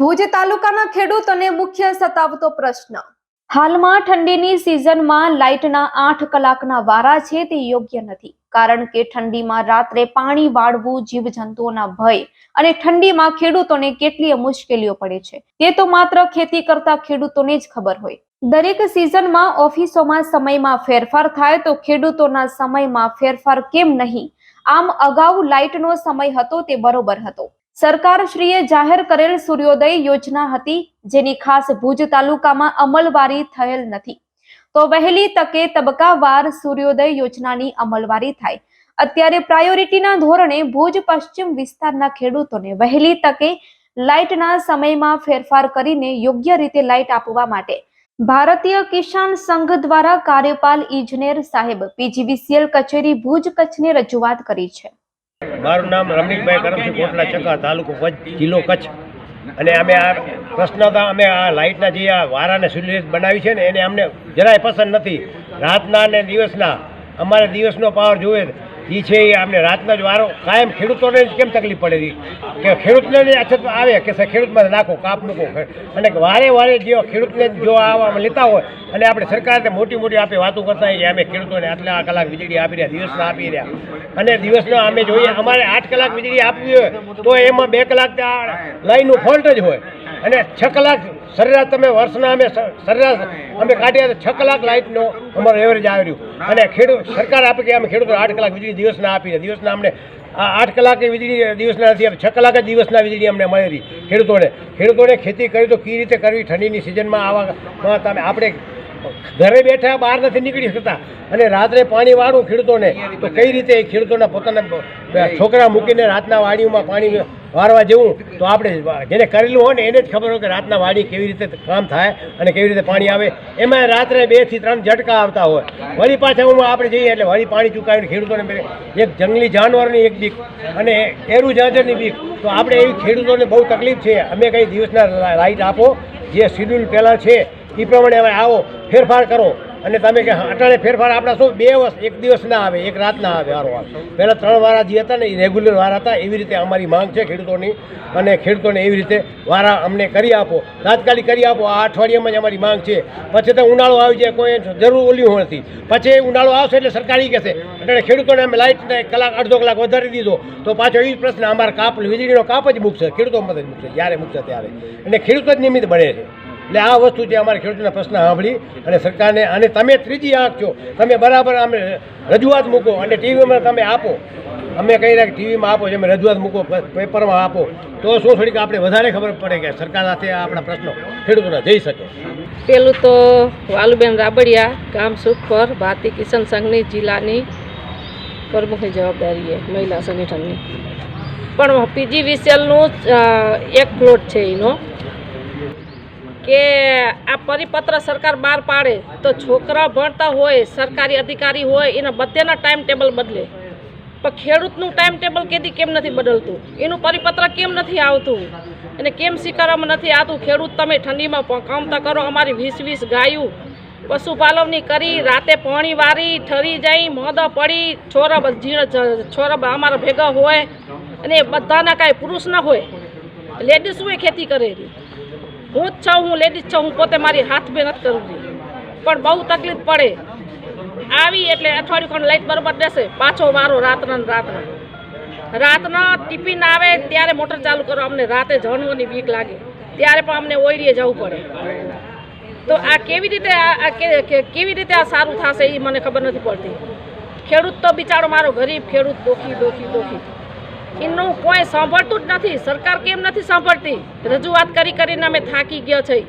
ભુજ તાલુકાના ખેડૂતોને મુખ્ય સતાવતો પ્રશ્ન. હાલમાં ઠંડીની સિઝનમાં લાઇટના આઠ કલાકના વારા છે તે યોગ્ય નથી. કારણ કે ઠંડીમાં રાત્રે પાણી વાળવું જીવજંતુઓના ભય અને ઠંડીમાં ખેડૂતોને કેટલી મુશ્કેલીઓ પડે છે. તે તો માત્ર ખેતી કરતા ખેડૂતોને જ ખબર હોય. દરેક સિઝનમાં ઓફિસોમાં સમયમાં ફેરફાર થાય તો ખેડૂતોના સમયમાં ફેરફાર કેમ નહીં? આમ અગાઉ લાઇટનો સમય હતો તે બરોબર હતો. સરકારશ્રીએ જાહેર કરેલ સૂર્યોદય યોજના હતી, જેની ખાસ ભુજ તાલુકામાં અમલવારી થયેલ નથી. તો વહેલી તકે તબક્કાવાર સૂર્યોદય યોજનાની અમલવારી થાય. અત્યારે પ્રાયોરિટીના ધોરણે ભુજ પશ્ચિમ વિસ્તારના ખેડૂતોને વહેલી તકે લાઇટના સમયમાં ફેરફાર કરીને યોગ્ય રીતે લાઇટ આપવા માટે ભારતીય કિસાન સંઘ દ્વારા કાર્યપાલ ઇજનેર સાહેબ પીજીવીસીએલ કચેરી ભુજ કચ્છને રજૂઆત કરી છે. મારું નામ રમણીકભાઈ કરમસિંહ કોટલા ચકા, તાલુકો કચ્છ, જિલ્લો કચ્છ. અને અમે આ પ્રશ્ન હતા, અમે આ લાઇટના જે આ વારાને સુનિશ્ચિત બનાવી છે ને, એને અમને જરાય પસંદ નથી. રાતના અને દિવસના. અમારે દિવસનો પાવર જોઈએ એ છે એ અમને રાતના જ વારો. કાયમ ખેડૂતોને જ કેમ તકલીફ પડે કે ખેડૂતને જ અછત આવે કે ખેડૂતમાં નાખો, કાપ મૂકો. અને વારે વારે જે ખેડૂતને જો આવામાં લેતા હોય, અને આપણે સરકારને મોટી મોટી આપણે વાતો કરતા હોઈએ, અમે ખેડૂતોને આટલા કલાક વીજળી આપી રહ્યા, દિવસના આપી રહ્યા. અને દિવસના અમે જોઈએ, અમારે આઠ કલાક વીજળી આપવી હોય, તો એમાં બે કલાક લાઈનનું ફોલ્ટ જ હોય. અને છ કલાક સરેરાશ તમે વર્ષના અમે સરેરાશ અમે કાઢ્યા તો છ કલાક લાઇટનો અમારો એવરેજ આવ્યું અને ખેડૂત સરકાર આપે કે અમે ખેડૂતો આઠ કલાક વીજળી દિવસના આપીએ દિવસના અમને આઠ કલાકે વીજળી દિવસના નથી છ કલાક જ દિવસના વીજળી અમને મળેલી ખેડૂતોને. ખેડૂતોને ખેતી કરી તો કઈ રીતે કરવી? ઠંડીની સિઝનમાં આવા તમે આપણે ઘરે બેઠા બહાર નથી નીકળી શકતા. અને રાત્રે પાણી વાળું ખેડૂતોને તો કઈ રીતે એ ખેડૂતોના પોતાના છોકરા મૂકીને રાતના વાડીઓમાં પાણી વારવા જેવું, તો આપણે જેને કરેલું હોય ને એને જ ખબર હોય કે રાતના વાડી કેવી રીતે કામ થાય અને કેવી રીતે પાણી આવે. એમાં રાત્રે બેથી ત્રણ ઝટકા આવતા હોય. વળી પાછા હું આપણે જઈએ એટલે વળી પાણી ચૂકાવીને ખેડૂતોને એક જંગલી જાનવરની એક બીક અને એરું જાજરની બીક. તો આપણે એવી ખેડૂતોને બહુ તકલીફ છે. અમે કંઈ દિવસના લાઇટ આપો. જે શિડ્યુલ પહેલાં છે એ પ્રમાણે હવે આવો, ફેરફાર કરો. અને તમે કે અટાણે ફેરફાર આપણા શું? બે વર્ષ એક દિવસ ના આવે, એક રાત ના આવે વારો પહેલાં ત્રણ વારા જે હતા ને, એ રેગ્યુલર વારા હતા, એવી રીતે અમારી માંગ છે ખેડૂતોની. અને ખેડૂતોને એવી રીતે વારા અમને કરી આપો, તાત્કાલિક કરી આપો. આ અઠવાડિયામાં જ અમારી માંગ છે. પછી તો ઉનાળો આવી જાય, કોઈ જરૂર ઓલી નથી. પછી ઉનાળો આવશે એટલે સરકારી કહેશે એટલે ખેડૂતોને અમે લાઇટને કલાક, અડધો કલાક વધારી દીધો. તો પાછો એ પ્રશ્ન, અમારા કાપ, વીજળીનો કાપ જ મૂકશે, ખેડૂતો મત જ મૂકશે, જ્યારે મૂકશે ત્યારે. એટલે ખેડૂતો જ નિમિત્ત બને છે. એટલે આ વસ્તુ જે અમારે ખેડૂતોના પ્રશ્ન સાંભળી અને સરકારને અને તમે ત્રીજી આંખ છો તમે બરાબર અમે રજૂઆત મૂકો અને ટીવીમાં તમે આપો. અમે કહી રહ્યા કે ટીવીમાં આપો તમે રજૂઆત મૂકો પેપરમાં આપો. તો શું થોડીક આપણે વધારે ખબર પડે કે સરકાર સાથે આપણા પ્રશ્નો ખેડૂતોના જઈ શકે. પેલું તો વાલુબેન રાબડિયા, ગામ સુખપર ભારતી કિસાન સંઘની જિલ્લાની પ્રમુખની જવાબદારી છે, મહિલા સંગઠનની. પણ પીજી વિસેલનું એક પ્લોટ છે એનો. કે આ પરિપત્ર સરકાર બહાર પાડે તો છોકરા ભણતા હોય, સરકારી અધિકારી હોય, એના બધેના ટાઈમ ટેબલ બદલે. પણ ખેડૂતનું ટાઈમ ટેબલ કેદી કેમ નથી બદલતું? એનું પરિપત્ર કેમ નથી આવતું? અને કેમ સ્વીકારવામાં નથી આવતું? ખેડૂત તમે ઠંડીમાં કામતા કરો, અમારી વીસ વીસ ગાયું. પશુપાલવની કરી, રાતે પાણી વારી, ઠરી જાય મોદા પડી, છોરા છોરા અમારા ભેગા હોય. અને બધાના કાંઈ પુરુષ ના હોય. લેડીઝ હોય ખેતી કરેલી હું જ છું, હું લેડીઝ છું, હું પોતે મારી હાથ મહેનત કરું છું પણ બહુ તકલીફ પડે. આવી એટલે અઠવાડિયું ખંડ લાઈટ બરોબર દેશે પાછો વારો રાતના રાતના. રાતના ટિફિન આવે ત્યારે મોટર ચાલુ કરો, અમને રાતે જણવાની બીક લાગે. ત્યારે પણ અમને ઓઈડીએ જવું પડે. તો આ કેવી રીતે આ કેવી રીતે આ સારું થશે એ મને ખબર નથી પડતી. ખેડૂત તો બિચારો મારો ગરીબ, ખેડૂત દોખી દોખી દોખી. એનું કોઈ સાંભળતું જ નથી. સરકાર કેમ નથી સાંભળતી? રજૂઆત કરી કરીને અમે થાકી ગયા છે.